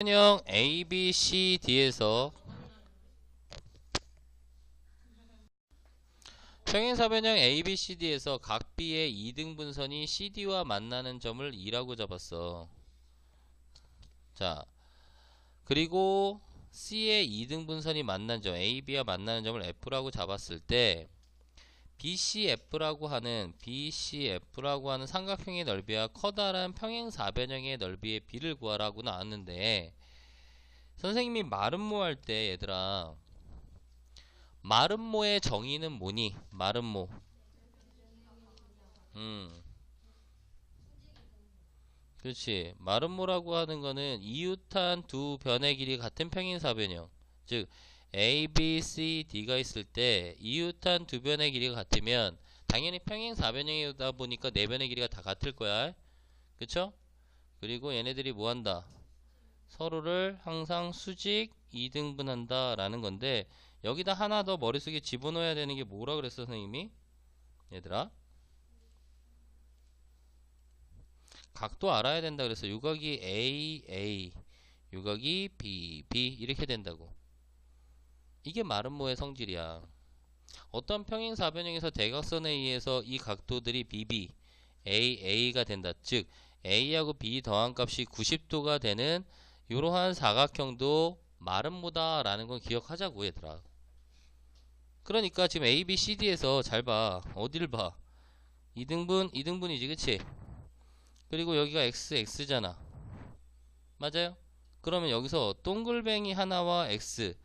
평행 A, B, C, D에서 평행사변형 A, B, C, D에서 각 B의 2등분선이 CD와 만나는 점을 2라고 잡았어. 자, 그리고 C의 2등분선이 만난 점, A, B와 만나는 점을 F라고 잡았을 때 BCF라고 하는 BCF라고 하는 삼각형의 넓이와 커다란 평행사변형의 넓이의 비를 구하라고 나왔는데 선생님이 마름모 할 때 얘들아 마름모의 정의는 뭐니? 마름모. 음. 그렇지. 마름모라고 하는 거는 이웃한 두 변의 길이 같은 평행사변형. 즉 A, B, C, D가 있을 때 이웃한 두 변의 길이가 같으면 당연히 평행사변형이다 보니까 네 변의 길이가 다 같을 거야. 그쵸? 그리고 얘네들이 뭐 한다? 서로를 항상 수직 2등분한다 라는 건데 여기다 하나 더 머릿속에 집어넣어야 되는 게 뭐라 그랬어 선생님이? 얘들아 각도 알아야 된다 그랬어 유각이 A, A 유각이 B, B 이렇게 된다고 이게 마름모의 성질이야. 어떤 평행사변형에서 대각선에 의해서 이 각도들이 BB, A, A가 된다. 즉 A하고 B 더한 값이 90도가 되는 이러한 사각형도 마름모다 라는 건 기억하자고 얘들아. 그러니까 지금 A, B, C, D에서 잘 봐. 어디를 봐? 2등분, 2등분이지 그치? 그리고 여기가 X, X잖아. 맞아요? 그러면 여기서 동글뱅이 하나와 X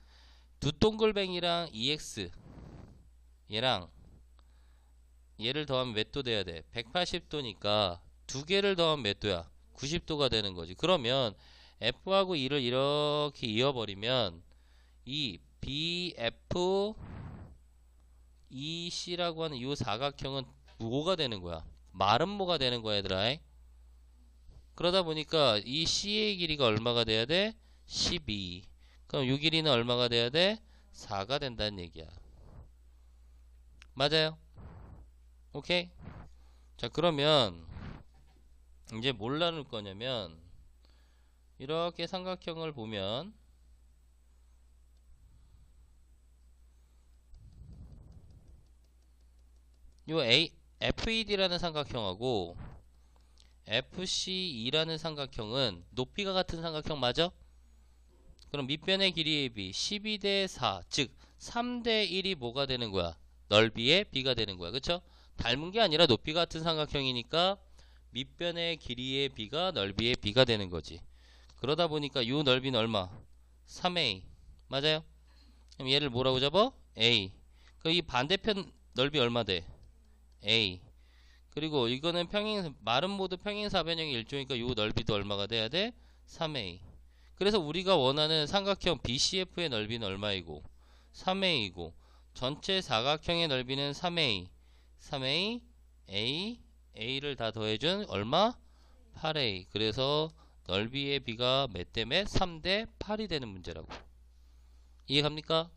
두 동글뱅이랑 EX 얘랑 얘를 더하면 몇 도 돼야 돼? 180도니까 두 개를 더하면 몇 도야? 90도가 되는 거지. 그러면 F하고 E를 이렇게 이어버리면 이 BF EC라고 하는 이 사각형은 뭐가 되는 거야? 마름모가 되는 거야, 얘들아. 그러다 보니까 이 C의 길이가 얼마가 돼야 돼? 12. 그럼 요 길이는 얼마가 돼야 돼? 4가 된다는 얘기야. 맞아요? 오케이? 자, 그러면 이제 뭘 나눌 거냐면 이렇게 삼각형을 보면 요 A, FED라는 삼각형하고 FCE라는 삼각형은 높이가 같은 삼각형 맞아? 그럼 밑변의 길이의 비 12대 4, 즉 3대 1이 뭐가 되는 거야? 넓이의 비가 되는 거야. 그쵸? 닮은 게 아니라 높이 같은 삼각형이니까 밑변의 길이의 비가 넓이의 비가 되는 거지. 그러다 보니까 이 넓이는 얼마? 3a. 맞아요? 그럼 얘를 뭐라고 잡아? a. 그이 반대편 넓이 얼마 돼? a. 그리고 이거는 평행 마름모드 평행 사변형의 일종이니까 이 넓이도 얼마가 돼야 돼? 3a. 그래서 우리가 원하는 삼각형 BCF의 넓이는 얼마이고 3a이고 전체 사각형의 넓이는 3a 3a a a를 다 더해준 얼마? 8a 그래서 넓이의 비가 몇 대 몇? 3 대 8이 되는 문제라고 이해갑니까?